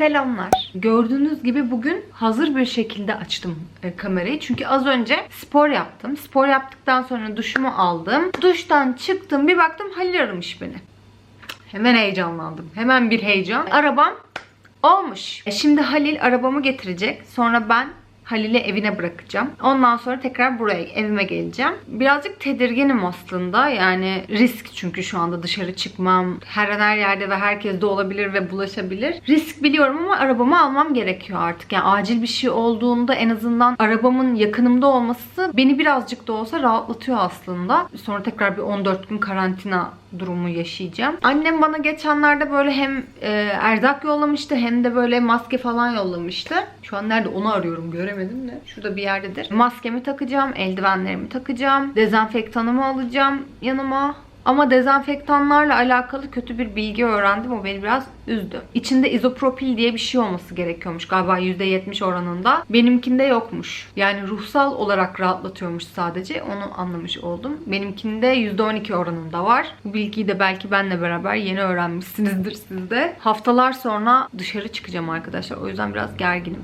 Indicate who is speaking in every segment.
Speaker 1: Selamlar. Gördüğünüz gibi bugün hazır bir şekilde açtım e, kamerayı. Çünkü az önce spor yaptım. Spor yaptıktan sonra duşumu aldım. Duştan çıktım bir baktım Halil aramış beni. Hemen heyecanlandım. Hemen bir heyecan. Arabam olmuş. E, Şimdi Halil arabamı getirecek. Sonra ben Halil'i evine bırakacağım. Ondan sonra tekrar buraya evime geleceğim. Birazcık tedirginim aslında. Yani risk çünkü şu anda dışarı çıkmam. Her an her yerde ve herkes de olabilir ve bulaşabilir. Risk biliyorum ama arabamı almam gerekiyor artık. Yani acil bir şey olduğunda en azından arabamın yakınımda olması beni birazcık da olsa rahatlatıyor aslında. Sonra tekrar bir 14 gün karantina durumu yaşayacağım. Annem bana geçenlerde böyle hem e, erzak yollamıştı hem de böyle maske falan yollamıştı. Şu an nerede onu arıyorum göremedim de. Şurada bir yerdedir. Maskemi takacağım, eldivenlerimi takacağım, dezenfektanımı alacağım yanıma. Ama dezenfektanlarla alakalı kötü bir bilgi öğrendim. O beni biraz üzdü. İçinde izopropil diye bir şey olması gerekiyormuş galiba %70 oranında. Benimkinde yokmuş. Yani ruhsal olarak rahatlatıyormuş sadece. Onu anlamış oldum. Benimkinde %12 oranında var. Bu bilgiyi de belki benle beraber yeni öğrenmişsinizdir siz de. Haftalar sonra dışarı çıkacağım arkadaşlar. O yüzden biraz gerginim.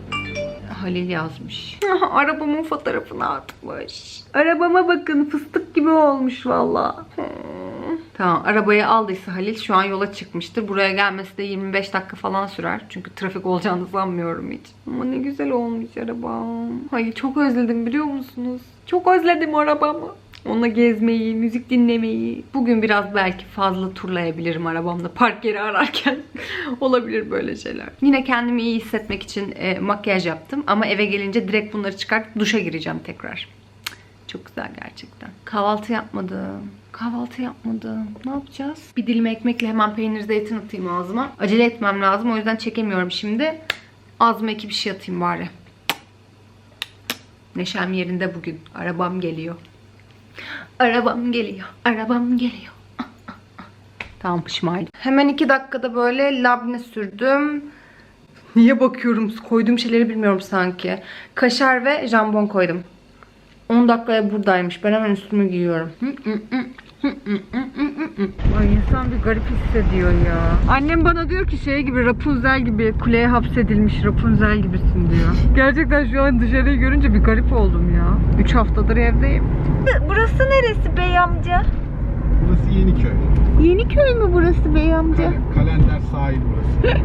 Speaker 1: Halil yazmış. Arabamın fotoğrafını atmış. Arabama bakın fıstık gibi olmuş valla. Tamam arabayı aldıysa Halil şu an yola çıkmıştır. Buraya gelmesi de 25 dakika falan sürer. Çünkü trafik olacağını sanmıyorum hiç. Ama ne güzel olmuş arabam. Hayır çok özledim biliyor musunuz? Çok özledim arabamı. Onunla gezmeyi, müzik dinlemeyi. Bugün biraz belki fazla turlayabilirim arabamda park yeri ararken. Olabilir böyle şeyler. Yine kendimi iyi hissetmek için e, makyaj yaptım. Ama eve gelince direkt bunları çıkartıp duşa gireceğim tekrar. Çok güzel gerçekten. Kahvaltı yapmadım. Kahvaltı yapmadım. Ne yapacağız? Bir dilim ekmekle hemen peynir zeytin atayım ağzıma. Acele etmem lazım. O yüzden çekemiyorum şimdi. Ağzıma iki bir şey atayım bari. Neşem yerinde bugün. Arabam geliyor. Arabam geliyor. Arabam geliyor. Tamam pişmaydım. Hemen iki dakikada böyle labne sürdüm. Niye bakıyorum? Koyduğum şeyleri bilmiyorum sanki. Kaşar ve jambon koydum. 10 dakikaya buradaymış. Ben hemen üstümü giyiyorum. Ay insan bir garip hissediyor ya. Annem bana diyor ki şey gibi Rapunzel gibi kuleye hapsedilmiş Rapunzel gibisin diyor. Gerçekten şu an dışarıyı görünce bir garip oldum ya. 3 haftadır evdeyim. Burası neresi bey amca?
Speaker 2: Burası Yeniköy.
Speaker 1: Yeniköy mü burası bey amca?
Speaker 2: Kal- Kalender sahil burası.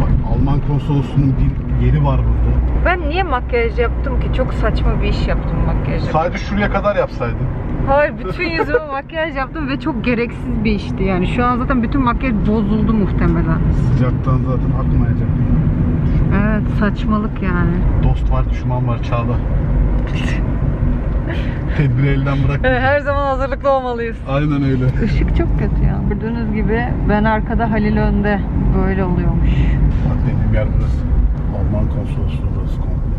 Speaker 2: Bak Alman konsolosluğunun bir yeri var burada.
Speaker 1: Ben niye makyaj yaptım ki? Çok saçma bir iş yaptım makyaj.
Speaker 2: Sadece şuraya kadar yapsaydın.
Speaker 1: Hayır bütün yüzüme makyaj yaptım ve çok gereksiz bir işti yani. Şu an zaten bütün makyaj bozuldu muhtemelen.
Speaker 2: Sıcaktan zaten akmayacak.
Speaker 1: Evet saçmalık yani.
Speaker 2: Dost var, düşman var Çağla. Tedbiri elden bırak.
Speaker 1: her zaman hazırlıklı olmalıyız.
Speaker 2: Aynen öyle.
Speaker 1: Işık çok kötü ya. Gördüğünüz gibi ben arkada Halil önde. Böyle oluyormuş.
Speaker 2: Bak dediğim yer burası. Alman konsolosluğu burası komple.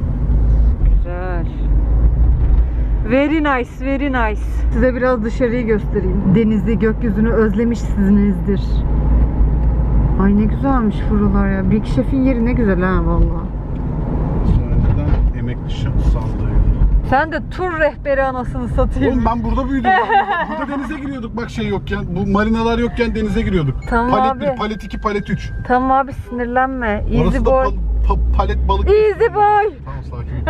Speaker 1: Güzel. Very nice, very nice. Size biraz dışarıyı göstereyim. Denizi, gökyüzünü özlemişsinizdir. Ay ne güzelmiş buralar ya. Big Chef'in yeri ne güzel ha valla.
Speaker 2: Sonra önceden emekli şah sandığıydı.
Speaker 1: Sen de tur rehberi anasını satayım.
Speaker 2: Oğlum ben burada büyüdüm. Burada denize giriyorduk bak şey yokken. Bu marinalar yokken denize giriyorduk.
Speaker 1: Tamam
Speaker 2: palet
Speaker 1: abi.
Speaker 2: 1, palet 2, palet 3.
Speaker 1: Tamam abi sinirlenme. Easy
Speaker 2: Orası da
Speaker 1: boy.
Speaker 2: pal- pa- palet balık.
Speaker 1: Easy boy.
Speaker 2: Tamam sakin.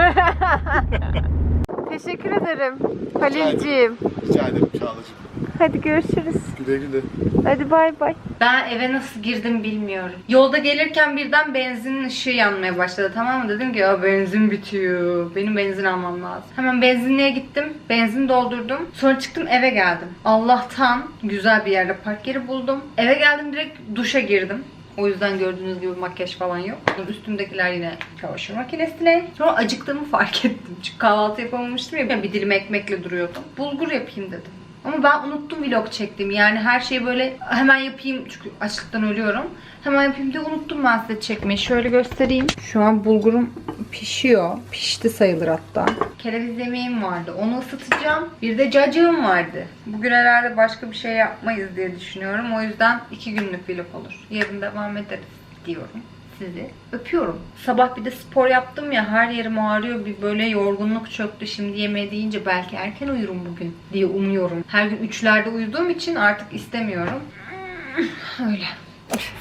Speaker 1: Teşekkür ederim Halilciğim.
Speaker 2: Rica ederim Çağla'cığım.
Speaker 1: Hadi görüşürüz.
Speaker 2: Güle güle.
Speaker 1: Hadi bay bay. Ben eve nasıl girdim bilmiyorum. Yolda gelirken birden benzinin ışığı yanmaya başladı tamam mı? Dedim ki ya benzin bitiyor. Benim benzin almam lazım. Hemen benzinliğe gittim. Benzin doldurdum. Sonra çıktım eve geldim. Allah'tan güzel bir yerde park yeri buldum. Eve geldim direkt duşa girdim. O yüzden gördüğünüz gibi makyaj falan yok. Üstümdekiler yine çamaşır makinesine. Sonra acıktığımı fark ettim. Çünkü kahvaltı yapamamıştım ya. Bir dilim ekmekle duruyordum. Bulgur yapayım dedim. Ama ben unuttum vlog çektim. Yani her şeyi böyle hemen yapayım çünkü açlıktan ölüyorum. Hemen yapayım diye unuttum ben size çekmeyi. Şöyle göstereyim. Şu an bulgurum pişiyor. Pişti sayılır hatta. Kereviz yemeğim vardı. Onu ısıtacağım. Bir de cacığım vardı. Bugün herhalde başka bir şey yapmayız diye düşünüyorum. O yüzden iki günlük vlog olur. Yarın devam ederiz diyorum sizi. Öpüyorum. Sabah bir de spor yaptım ya her yerim ağrıyor. Bir böyle yorgunluk çöktü. Şimdi yemeğe deyince belki erken uyurum bugün diye umuyorum. Her gün üçlerde uyuduğum için artık istemiyorum. Öyle.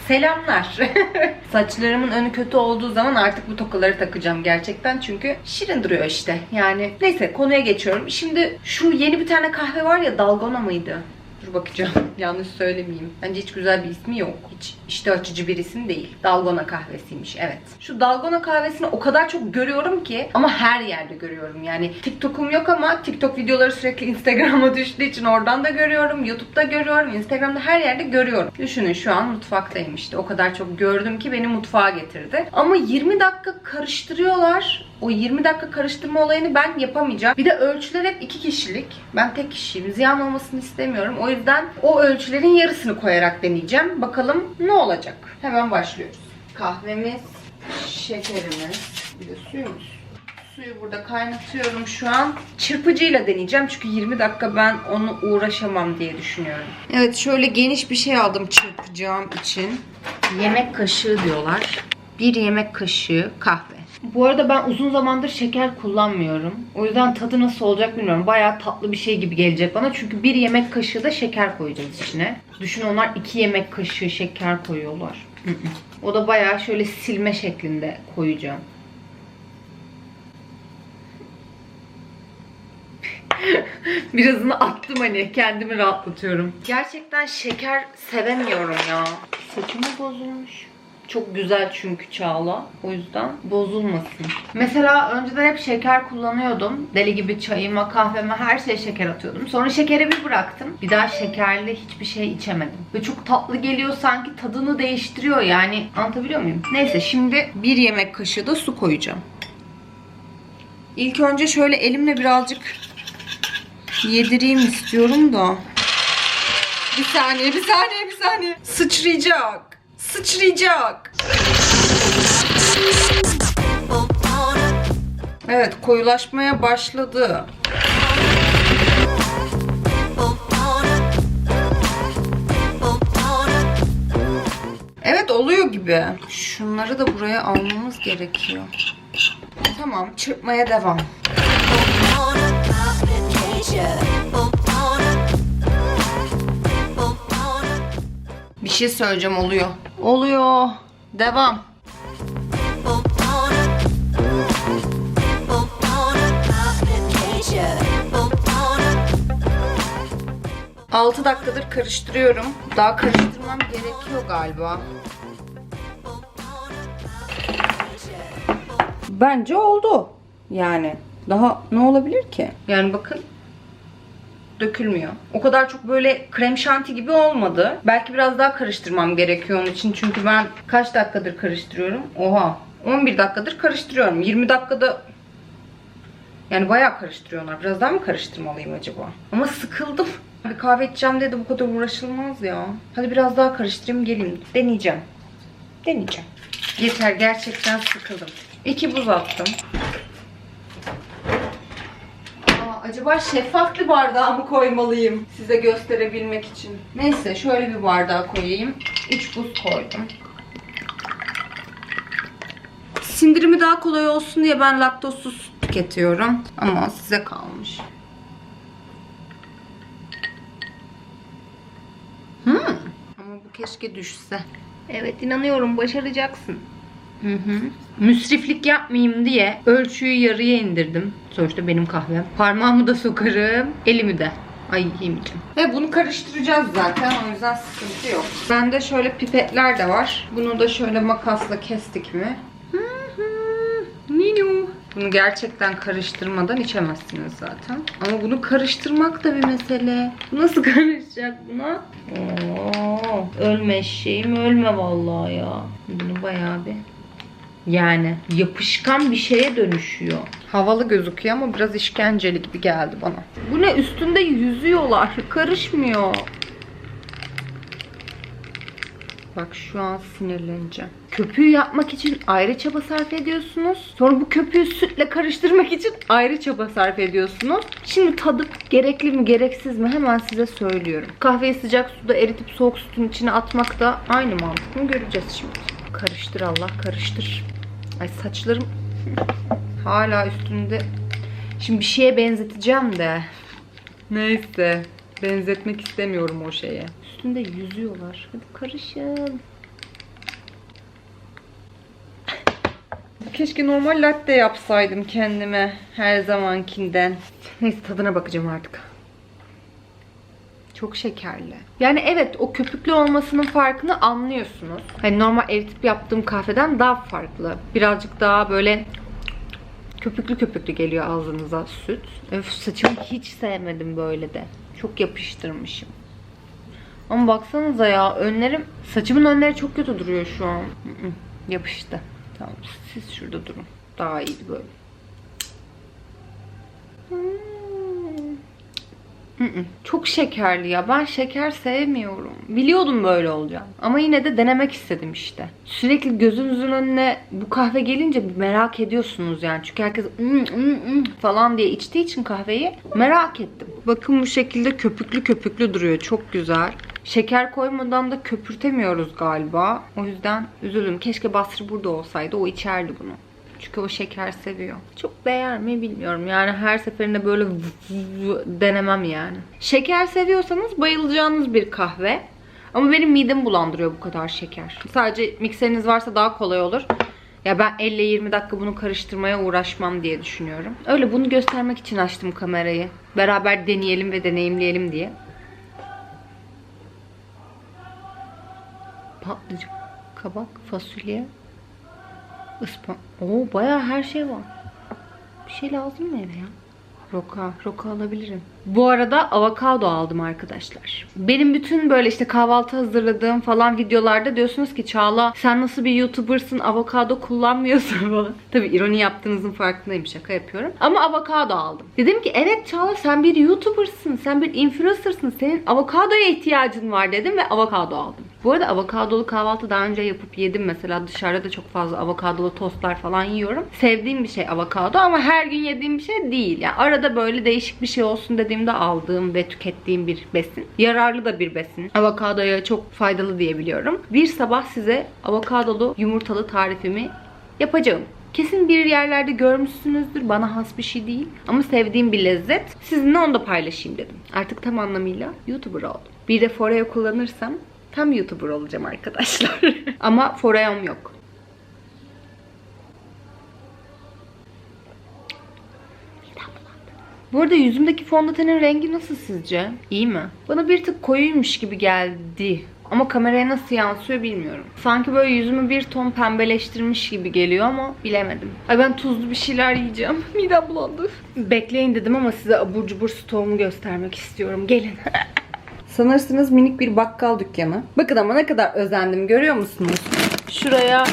Speaker 1: Selamlar. Saçlarımın önü kötü olduğu zaman artık bu tokaları takacağım gerçekten çünkü şirin duruyor işte. Yani neyse konuya geçiyorum. Şimdi şu yeni bir tane kahve var ya Dalgona mıydı? Dur bakacağım. Yanlış söylemeyeyim. Bence hiç güzel bir ismi yok. Hiç işte açıcı bir isim değil. Dalgona kahvesiymiş. Evet. Şu Dalgona kahvesini o kadar çok görüyorum ki ama her yerde görüyorum. Yani TikTok'um yok ama TikTok videoları sürekli Instagram'a düştüğü için oradan da görüyorum. YouTube'da görüyorum. Instagram'da her yerde görüyorum. Düşünün şu an mutfaktayım işte. O kadar çok gördüm ki beni mutfağa getirdi. Ama 20 dakika karıştırıyorlar. O 20 dakika karıştırma olayını ben yapamayacağım. Bir de ölçüler hep iki kişilik. Ben tek kişiyim. Ziyan olmasını istemiyorum. O yüzden o ölçülerin yarısını koyarak deneyeceğim. Bakalım ne olacak? Hemen başlıyoruz. Kahvemiz, şekerimiz, bir de suyumuz. Suyu burada kaynatıyorum şu an. Çırpıcıyla deneyeceğim çünkü 20 dakika ben onu uğraşamam diye düşünüyorum. Evet şöyle geniş bir şey aldım çırpacağım için. Yemek kaşığı diyorlar. Bir yemek kaşığı kahve. Bu arada ben uzun zamandır şeker kullanmıyorum. O yüzden tadı nasıl olacak bilmiyorum. Bayağı tatlı bir şey gibi gelecek bana. Çünkü bir yemek kaşığı da şeker koyacağız içine. Düşün onlar iki yemek kaşığı şeker koyuyorlar. O da bayağı şöyle silme şeklinde koyacağım. Birazını attım hani kendimi rahatlatıyorum. Gerçekten şeker sevemiyorum ya. Saçımı bozulmuş. Çok güzel çünkü Çağla. O yüzden bozulmasın. Mesela önceden hep şeker kullanıyordum. Deli gibi çayıma, kahveme her şeye şeker atıyordum. Sonra şekeri bir bıraktım. Bir daha şekerli hiçbir şey içemedim. Ve çok tatlı geliyor sanki tadını değiştiriyor yani. Anlatabiliyor muyum? Neyse şimdi bir yemek kaşığı da su koyacağım. İlk önce şöyle elimle birazcık yedireyim istiyorum da. Bir saniye, bir saniye, bir saniye. Sıçrayacak. Sıçrayacak. Evet, koyulaşmaya başladı. Evet, oluyor gibi. Şunları da buraya almamız gerekiyor. Tamam, çırpmaya devam. Bir şey söyleyeceğim oluyor. Oluyor. Devam. Altı dakikadır karıştırıyorum. Daha karıştırmam gerekiyor galiba. Bence oldu. Yani daha ne olabilir ki? Yani bakın dökülmüyor. O kadar çok böyle krem şanti gibi olmadı. Belki biraz daha karıştırmam gerekiyor onun için. Çünkü ben kaç dakikadır karıştırıyorum? Oha. 11 dakikadır karıştırıyorum. 20 dakikada yani bayağı karıştırıyorlar. Biraz daha mı karıştırmalıyım acaba? Ama sıkıldım. Bir kahve içeceğim dedi bu kadar uğraşılmaz ya. Hadi biraz daha karıştırayım geleyim. Deneyeceğim. Deneyeceğim. Yeter gerçekten sıkıldım. İki buz attım. Aa, acaba şeffaf bir bardağa mı koymalıyım size gösterebilmek için? Neyse şöyle bir bardağa koyayım. 3 buz koydum. Sindirimi daha kolay olsun diye ben laktozsuz tüketiyorum. Ama size kalmış. Hmm. Ama bu keşke düşse. Evet inanıyorum başaracaksın. Hı hı. Müsriflik yapmayayım diye ölçüyü yarıya indirdim. Sonuçta benim kahvem. Parmağımı da sokarım, elimi de. Ay yemeyeceğim. Ve bunu karıştıracağız zaten o yüzden sıkıntı yok. Bende şöyle pipetler de var. Bunu da şöyle makasla kestik mi? Ninu. Bunu gerçekten karıştırmadan içemezsiniz zaten. Ama bunu karıştırmak da bir mesele. Nasıl karışacak buna? Oo, ölme eşeğim ölme vallahi ya. Bunu bayağı bir yani yapışkan bir şeye dönüşüyor. Havalı gözüküyor ama biraz işkenceli gibi geldi bana. Bu ne üstünde yüzüyorlar. Karışmıyor. Bak şu an sinirleneceğim. Köpüğü yapmak için ayrı çaba sarf ediyorsunuz. Sonra bu köpüğü sütle karıştırmak için ayrı çaba sarf ediyorsunuz. Şimdi tadı gerekli mi gereksiz mi hemen size söylüyorum. Kahveyi sıcak suda eritip soğuk sütün içine atmak da aynı mantık mı göreceğiz şimdi. Karıştır Allah karıştır. Ay saçlarım hala üstünde. Şimdi bir şeye benzeteceğim de. Neyse. Benzetmek istemiyorum o şeye. Üstünde yüzüyorlar. Hadi karışın. Keşke normal latte yapsaydım kendime her zamankinden. Neyse tadına bakacağım artık. Çok şekerli. Yani evet o köpüklü olmasının farkını anlıyorsunuz. Hani normal eritip yaptığım kahveden daha farklı. Birazcık daha böyle köpüklü köpüklü geliyor ağzınıza süt. Öf saçımı hiç sevmedim böyle de. Çok yapıştırmışım. Ama baksanıza ya önlerim, saçımın önleri çok kötü duruyor şu an. Yapıştı. Tamam siz şurada durun. Daha iyiydi böyle. Hmm. Hı hı, Çok şekerli ya. Ben şeker sevmiyorum. Biliyordum böyle olacağını. Ama yine de denemek istedim işte. Sürekli gözünüzün önüne bu kahve gelince merak ediyorsunuz yani. Çünkü herkes "Mm, mm, mm" falan diye içtiği için kahveyi merak ettim. Bakın bu şekilde köpüklü köpüklü duruyor. Çok güzel. Şeker koymadan da köpürtemiyoruz galiba. O yüzden üzüldüm. Keşke Basri burada olsaydı. O içerdi bunu. Çünkü o şeker seviyor. Çok değer mi bilmiyorum. Yani her seferinde böyle denemem yani. Şeker seviyorsanız bayılacağınız bir kahve. Ama benim midemi bulandırıyor bu kadar şeker. Sadece mikseriniz varsa daha kolay olur. Ya ben 50-20 dakika bunu karıştırmaya uğraşmam diye düşünüyorum. Öyle bunu göstermek için açtım kamerayı. Beraber deneyelim ve deneyimleyelim diye. Patlıcan, kabak, fasulye, ıspan... Oo bayağı her şey var. Bir şey lazım mı eve ya? Roka, roka alabilirim. Bu arada avokado aldım arkadaşlar. Benim bütün böyle işte kahvaltı hazırladığım falan videolarda diyorsunuz ki Çağla sen nasıl bir YouTuber'sın avokado kullanmıyorsun falan. Tabi ironi yaptığınızın farkındayım şaka yapıyorum. Ama avokado aldım. Dedim ki evet Çağla sen bir YouTuber'sın, sen bir influencer'sın, senin avokadoya ihtiyacın var dedim ve avokado aldım. Bu arada avokadolu kahvaltı daha önce yapıp yedim mesela dışarıda da çok fazla avokadolu tostlar falan yiyorum. Sevdiğim bir şey avokado ama her gün yediğim bir şey değil. Yani arada böyle değişik bir şey olsun dediğimde aldığım ve tükettiğim bir besin. Yararlı da bir besin. Avokadoya çok faydalı diyebiliyorum. Bir sabah size avokadolu yumurtalı tarifimi yapacağım. Kesin bir yerlerde görmüşsünüzdür. Bana has bir şey değil. Ama sevdiğim bir lezzet. Sizinle onu da paylaşayım dedim. Artık tam anlamıyla YouTuber oldum. Bir de Foreo kullanırsam tam YouTuber olacağım arkadaşlar. Ama Foreo'm yok. Bu arada yüzümdeki fondötenin rengi nasıl sizce? İyi mi? Bana bir tık koyuymuş gibi geldi. Ama kameraya nasıl yansıyor bilmiyorum. Sanki böyle yüzümü bir ton pembeleştirmiş gibi geliyor ama bilemedim. Ay ben tuzlu bir şeyler yiyeceğim. Midem bulandı. Bekleyin dedim ama size abur cubur stoğumu göstermek istiyorum. Gelin. Sanırsınız minik bir bakkal dükkanı. Bakın ama ne kadar özendim görüyor musunuz? Şuraya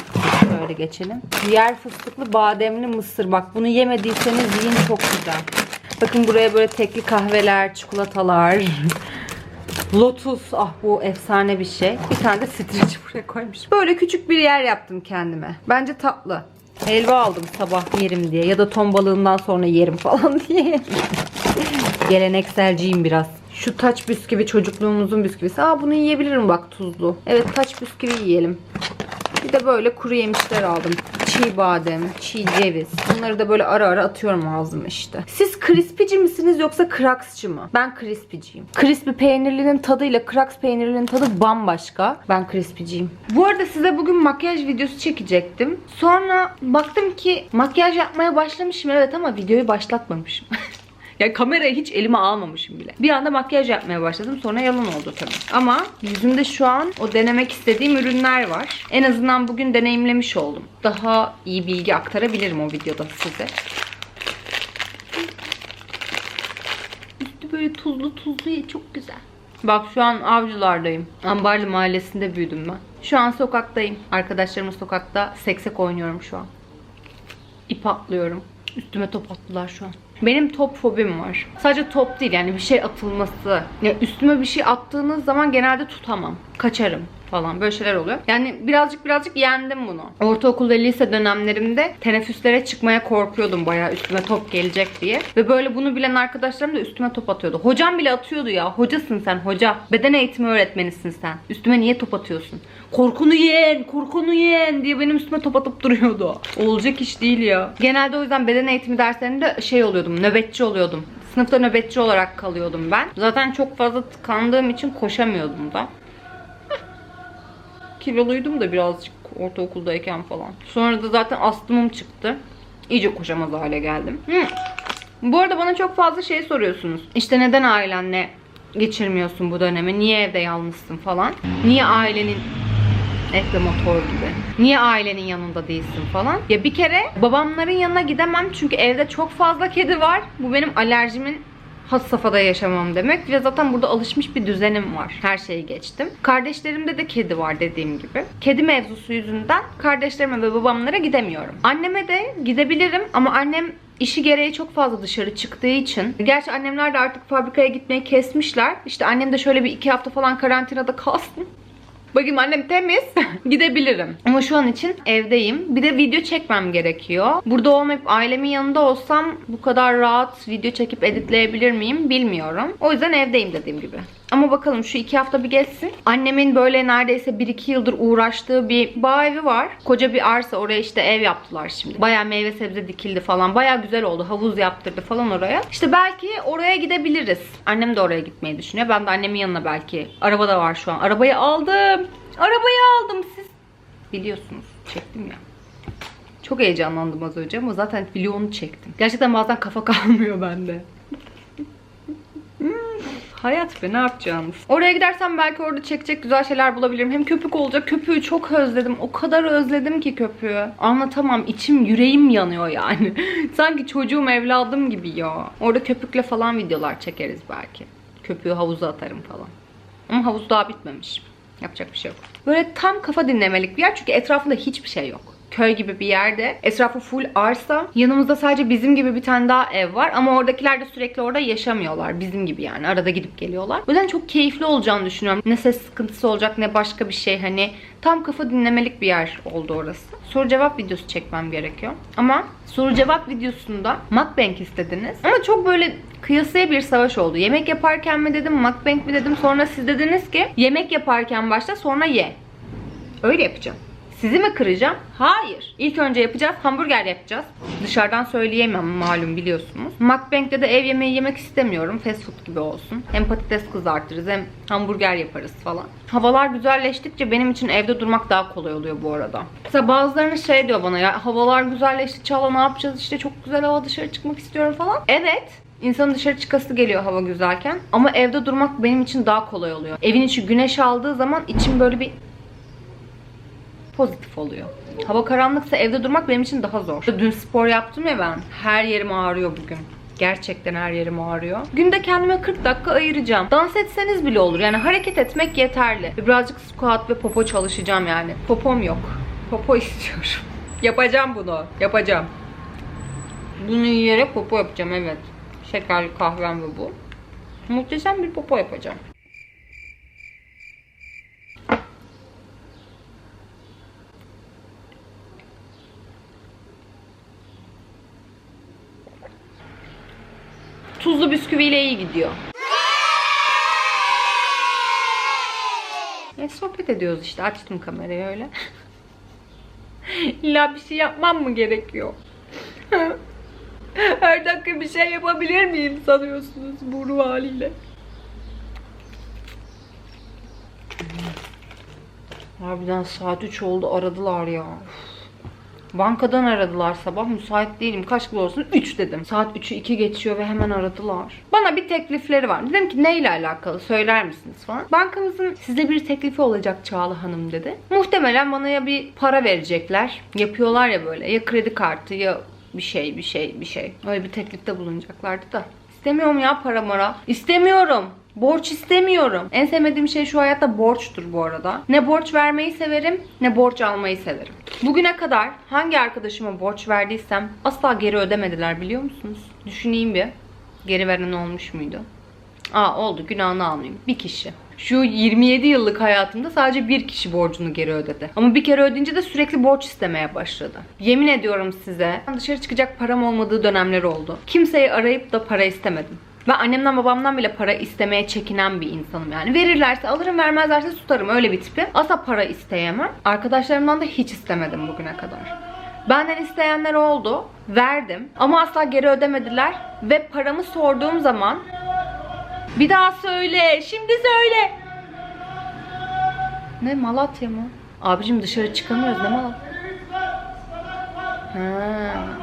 Speaker 1: şöyle geçelim. Yer fıstıklı bademli mısır. Bak bunu yemediyseniz yiyin çok güzel. Bakın buraya böyle tekli kahveler, çikolatalar. Lotus. Ah bu efsane bir şey. Bir tane de streç buraya koymuş. Böyle küçük bir yer yaptım kendime. Bence tatlı. Helva aldım sabah yerim diye. Ya da ton balığından sonra yerim falan diye. Gelenekselciyim biraz. Şu taç bisküvi çocukluğumuzun bisküvisi. Aa bunu yiyebilirim bak tuzlu. Evet taç bisküvi yiyelim. Bir de böyle kuru yemişler aldım. Çiğ badem, çiğ ceviz. Bunları da böyle ara ara atıyorum ağzıma işte. Siz crispyci misiniz yoksa kraksçı mı? Ben crispyciyim. Crispy peynirlinin tadıyla kraks peynirlinin tadı bambaşka. Ben crispyciyim. Bu arada size bugün makyaj videosu çekecektim. Sonra baktım ki makyaj yapmaya başlamışım evet ama videoyu başlatmamışım. Ya kamerayı hiç elime almamışım bile. Bir anda makyaj yapmaya başladım. Sonra yalan oldu tabii. Ama yüzümde şu an o denemek istediğim ürünler var. En azından bugün deneyimlemiş oldum. Daha iyi bilgi aktarabilirim o videoda size. Üstü böyle tuzlu tuzlu ya çok güzel. Bak şu an avcılardayım. Ambarlı mahallesinde büyüdüm ben. Şu an sokaktayım. Arkadaşlarımla sokakta seksek oynuyorum şu an. İp atlıyorum. Üstüme top attılar şu an. Benim top fobim var. Sadece top değil yani bir şey atılması. Ya üstüme bir şey attığınız zaman genelde tutamam. Kaçarım falan böyle şeyler oluyor. Yani birazcık birazcık yendim bunu. Ortaokul ve lise dönemlerimde teneffüslere çıkmaya korkuyordum bayağı üstüme top gelecek diye. Ve böyle bunu bilen arkadaşlarım da üstüme top atıyordu. Hocam bile atıyordu ya. Hocasın sen hoca. Beden eğitimi öğretmenisin sen. Üstüme niye top atıyorsun? Korkunu yen, korkunu yen diye benim üstüme top atıp duruyordu. Olacak iş değil ya. Genelde o yüzden beden eğitimi derslerinde şey oluyordum, nöbetçi oluyordum. Sınıfta nöbetçi olarak kalıyordum ben. Zaten çok fazla tıkandığım için koşamıyordum da. Kiloluydum da birazcık ortaokuldayken falan. Sonra da zaten astımım çıktı. İyice koşamaz hale geldim. Hı. Bu arada bana çok fazla şey soruyorsunuz. İşte neden ailenle geçirmiyorsun bu dönemi? Niye evde yalnızsın falan? Niye ailenin Ekle motor gibi. Niye ailenin yanında değilsin falan. Ya bir kere babamların yanına gidemem çünkü evde çok fazla kedi var. Bu benim alerjimin has safhada yaşamam demek. Ve zaten burada alışmış bir düzenim var. Her şeyi geçtim. Kardeşlerimde de kedi var dediğim gibi. Kedi mevzusu yüzünden kardeşlerime ve babamlara gidemiyorum. Anneme de gidebilirim ama annem işi gereği çok fazla dışarı çıktığı için. Gerçi annemler de artık fabrikaya gitmeyi kesmişler. İşte annem de şöyle bir iki hafta falan karantinada kalsın. Bakayım annem temiz. Gidebilirim. Ama şu an için evdeyim. Bir de video çekmem gerekiyor. Burada olmayıp ailemin yanında olsam bu kadar rahat video çekip editleyebilir miyim bilmiyorum. O yüzden evdeyim dediğim gibi. Ama bakalım şu iki hafta bir geçsin. Annemin böyle neredeyse 1-2 yıldır uğraştığı bir bağ evi var. Koca bir arsa oraya işte ev yaptılar şimdi. Baya meyve sebze dikildi falan. Baya güzel oldu. Havuz yaptırdı falan oraya. İşte belki oraya gidebiliriz. Annem de oraya gitmeyi düşünüyor. Ben de annemin yanına belki. Araba da var şu an. Arabayı aldım. Arabayı aldım. Siz biliyorsunuz. Çektim ya. Çok heyecanlandım az önce ama zaten vlogunu çektim. Gerçekten bazen kafa kalmıyor bende. Hayat be ne yapacağımız. Oraya gidersem belki orada çekecek güzel şeyler bulabilirim. Hem köpük olacak. Köpüğü çok özledim. O kadar özledim ki köpüğü. Anlatamam. İçim yüreğim yanıyor yani. Sanki çocuğum evladım gibi ya. Orada köpükle falan videolar çekeriz belki. Köpüğü havuza atarım falan. Ama havuz daha bitmemiş. Yapacak bir şey yok. Böyle tam kafa dinlemelik bir yer çünkü etrafında hiçbir şey yok köy gibi bir yerde. Etrafı full arsa. Yanımızda sadece bizim gibi bir tane daha ev var. Ama oradakiler de sürekli orada yaşamıyorlar. Bizim gibi yani. Arada gidip geliyorlar. O yüzden çok keyifli olacağını düşünüyorum. Ne ses sıkıntısı olacak ne başka bir şey. Hani tam kafa dinlemelik bir yer oldu orası. Soru cevap videosu çekmem gerekiyor. Ama soru cevap videosunda mukbang istediniz. Ama çok böyle kıyasaya bir savaş oldu. Yemek yaparken mi dedim, mukbang mi dedim. Sonra siz dediniz ki yemek yaparken başla sonra ye. Öyle yapacağım. Sizi mi kıracağım? Hayır. İlk önce yapacağız. Hamburger yapacağız. Dışarıdan söyleyemem malum biliyorsunuz. Mukbang'de de ev yemeği yemek istemiyorum. Fast food gibi olsun. Hem patates kızartırız hem hamburger yaparız falan. Havalar güzelleştikçe benim için evde durmak daha kolay oluyor bu arada. Mesela bazılarınız şey diyor bana ya havalar güzelleşti Çağla ne yapacağız işte çok güzel hava dışarı çıkmak istiyorum falan. Evet. İnsanın dışarı çıkası geliyor hava güzelken. Ama evde durmak benim için daha kolay oluyor. Evin içi güneş aldığı zaman içim böyle bir pozitif oluyor. Hava karanlıksa evde durmak benim için daha zor. Dün spor yaptım ya ben. Her yerim ağrıyor bugün. Gerçekten her yerim ağrıyor. Günde kendime 40 dakika ayıracağım. Dans etseniz bile olur. Yani hareket etmek yeterli. Birazcık squat ve popo çalışacağım yani. Popom yok. Popo istiyorum. yapacağım bunu. Yapacağım. Bunu yiyerek popo yapacağım evet. Şekerli kahvem ve bu. Muhteşem bir popo yapacağım. Tuzlu bisküviyle iyi gidiyor. E, sohbet ediyoruz işte. Açtım kamerayı öyle. İlla bir şey yapmam mı gerekiyor? Her dakika bir şey yapabilir miyim sanıyorsunuz bu ruh haliyle? Harbiden saat 3 oldu aradılar ya. Bankadan aradılar sabah. Müsait değilim. Kaç gibi olsun? 3 dedim. Saat 3'ü 2 geçiyor ve hemen aradılar. Bana bir teklifleri var. Dedim ki neyle alakalı söyler misiniz falan. Bankamızın size bir teklifi olacak Çağla Hanım dedi. Muhtemelen bana ya bir para verecekler. Yapıyorlar ya böyle. Ya kredi kartı ya bir şey bir şey bir şey. Öyle bir teklifte bulunacaklardı da. İstemiyorum ya para mara. İstemiyorum. Borç istemiyorum. En sevmediğim şey şu hayatta borçtur bu arada. Ne borç vermeyi severim ne borç almayı severim. Bugüne kadar hangi arkadaşıma borç verdiysem asla geri ödemediler biliyor musunuz? Düşüneyim bir. Geri veren olmuş muydu? Aa oldu günahını almayayım. Bir kişi. Şu 27 yıllık hayatımda sadece bir kişi borcunu geri ödedi. Ama bir kere ödeyince de sürekli borç istemeye başladı. Yemin ediyorum size dışarı çıkacak param olmadığı dönemler oldu. Kimseyi arayıp da para istemedim. Ben annemden babamdan bile para istemeye çekinen bir insanım yani. Verirlerse alırım vermezlerse tutarım öyle bir tipi. Asla para isteyemem. Arkadaşlarımdan da hiç istemedim bugüne kadar. Benden isteyenler oldu. Verdim. Ama asla geri ödemediler. Ve paramı sorduğum zaman bir daha söyle. Şimdi söyle. Ne Malatya mı? Abicim dışarı çıkamıyoruz değil mi? Ha.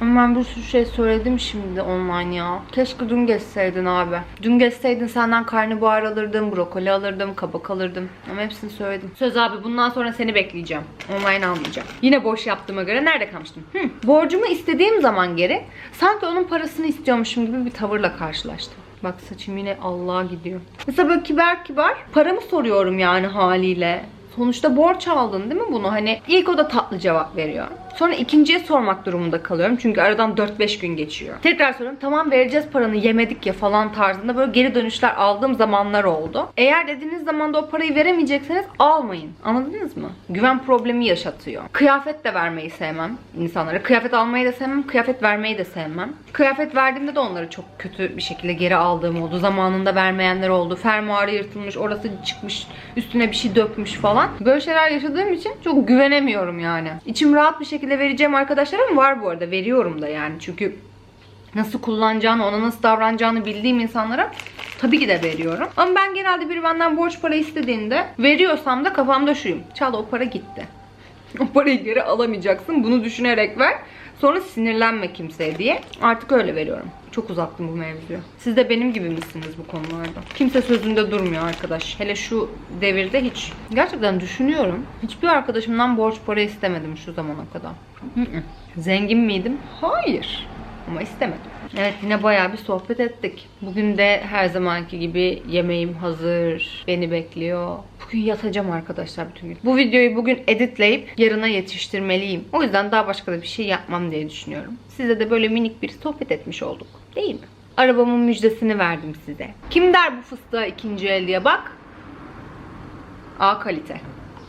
Speaker 1: Ama ben bir sürü şey söyledim şimdi online ya. Keşke dün geçseydin abi. Dün geçseydin senden karnabahar alırdım, brokoli alırdım, kabak alırdım. Ama hepsini söyledim. Söz abi bundan sonra seni bekleyeceğim. Online almayacağım. Yine boş yaptığıma göre nerede kalmıştım? Hı. Borcumu istediğim zaman geri sanki onun parasını istiyormuşum gibi bir tavırla karşılaştım. Bak saçım yine Allah'a gidiyor. Mesela böyle kibar kibar paramı soruyorum yani haliyle. Sonuçta borç aldın değil mi bunu? Hani ilk o da tatlı cevap veriyor. Sonra ikinciye sormak durumunda kalıyorum. Çünkü aradan 4-5 gün geçiyor. Tekrar soruyorum. Tamam vereceğiz paranı yemedik ya falan tarzında böyle geri dönüşler aldığım zamanlar oldu. Eğer dediğiniz zamanda o parayı veremeyecekseniz almayın. Anladınız mı? Güven problemi yaşatıyor. Kıyafet de vermeyi sevmem insanlara. Kıyafet almayı da sevmem. Kıyafet vermeyi de sevmem. Kıyafet verdiğimde de onları çok kötü bir şekilde geri aldığım oldu. Zamanında vermeyenler oldu. Fermuarı yırtılmış, orası çıkmış, üstüne bir şey dökmüş falan. Böyle şeyler yaşadığım için çok güvenemiyorum yani. İçim rahat bir şekilde vereceğim arkadaşlarım var bu arada. Veriyorum da yani. Çünkü nasıl kullanacağını, ona nasıl davranacağını bildiğim insanlara tabii ki de veriyorum. Ama ben genelde biri benden borç para istediğinde veriyorsam da kafamda şuyum. Çal o para gitti. O parayı geri alamayacaksın. Bunu düşünerek ver. Sonra sinirlenme kimseye diye. Artık öyle veriyorum. Çok uzattım bu mevzuyu. Siz de benim gibi misiniz bu konularda? Kimse sözünde durmuyor arkadaş. Hele şu devirde hiç. Gerçekten düşünüyorum. Hiçbir arkadaşımdan borç para istemedim şu zamana kadar. Zengin miydim? Hayır. Ama istemedim. Evet yine bayağı bir sohbet ettik. Bugün de her zamanki gibi yemeğim hazır. Beni bekliyor. Bugün yatacağım arkadaşlar bütün gün. Bu videoyu bugün editleyip yarına yetiştirmeliyim. O yüzden daha başka da bir şey yapmam diye düşünüyorum. Size de böyle minik bir sohbet etmiş olduk. Değil mi? Arabamın müjdesini verdim size. Kim der bu fıstığa ikinci el diye bak. A kalite.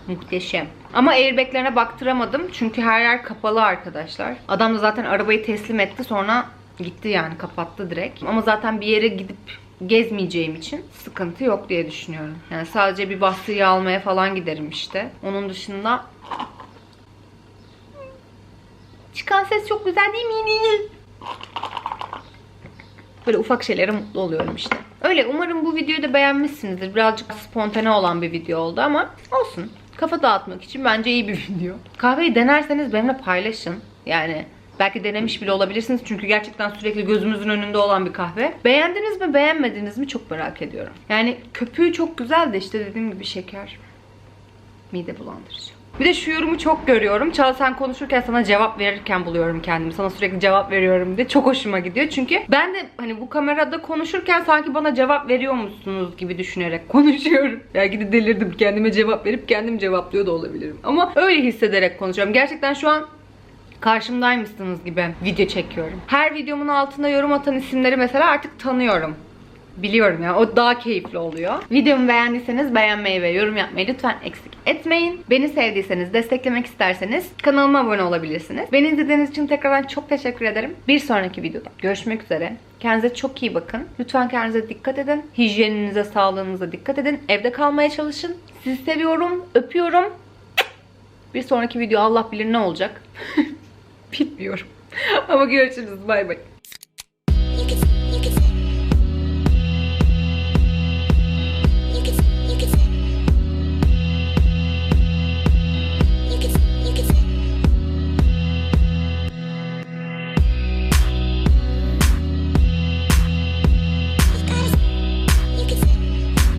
Speaker 1: Muhteşem. Ama airbaglerine baktıramadım. Çünkü her yer kapalı arkadaşlar. Adam da zaten arabayı teslim etti. Sonra gitti yani kapattı direkt. Ama zaten bir yere gidip gezmeyeceğim için sıkıntı yok diye düşünüyorum. Yani sadece bir bastıyı almaya falan giderim işte. Onun dışında çıkan ses çok güzel değil mi? Böyle ufak şeylere mutlu oluyorum işte. Öyle umarım bu videoyu da beğenmişsinizdir. Birazcık spontane olan bir video oldu ama olsun. Kafa dağıtmak için bence iyi bir video. Kahveyi denerseniz benimle paylaşın. Yani belki denemiş bile olabilirsiniz. Çünkü gerçekten sürekli gözümüzün önünde olan bir kahve. Beğendiniz mi beğenmediniz mi çok merak ediyorum. Yani köpüğü çok güzel de işte dediğim gibi şeker. Mide bulandırıcı. Bir de şu yorumu çok görüyorum. Çağla sen konuşurken sana cevap verirken buluyorum kendimi. Sana sürekli cevap veriyorum diye. Çok hoşuma gidiyor. Çünkü ben de hani bu kamerada konuşurken sanki bana cevap veriyormuşsunuz gibi düşünerek konuşuyorum. Belki de delirdim. Kendime cevap verip kendim cevaplıyor da olabilirim. Ama öyle hissederek konuşuyorum. Gerçekten şu an karşımdaymışsınız gibi video çekiyorum. Her videomun altına yorum atan isimleri mesela artık tanıyorum. Biliyorum ya o daha keyifli oluyor. Videomu beğendiyseniz beğenmeyi ve yorum yapmayı lütfen eksik etmeyin. Beni sevdiyseniz, desteklemek isterseniz kanalıma abone olabilirsiniz. Beni izlediğiniz için tekrardan çok teşekkür ederim. Bir sonraki videoda görüşmek üzere. Kendinize çok iyi bakın. Lütfen kendinize dikkat edin. Hijyeninize, sağlığınıza dikkat edin. Evde kalmaya çalışın. Sizi seviyorum, öpüyorum. Bir sonraki video Allah bilir ne olacak. Bilmiyorum. Ama görüşürüz. Bay bay.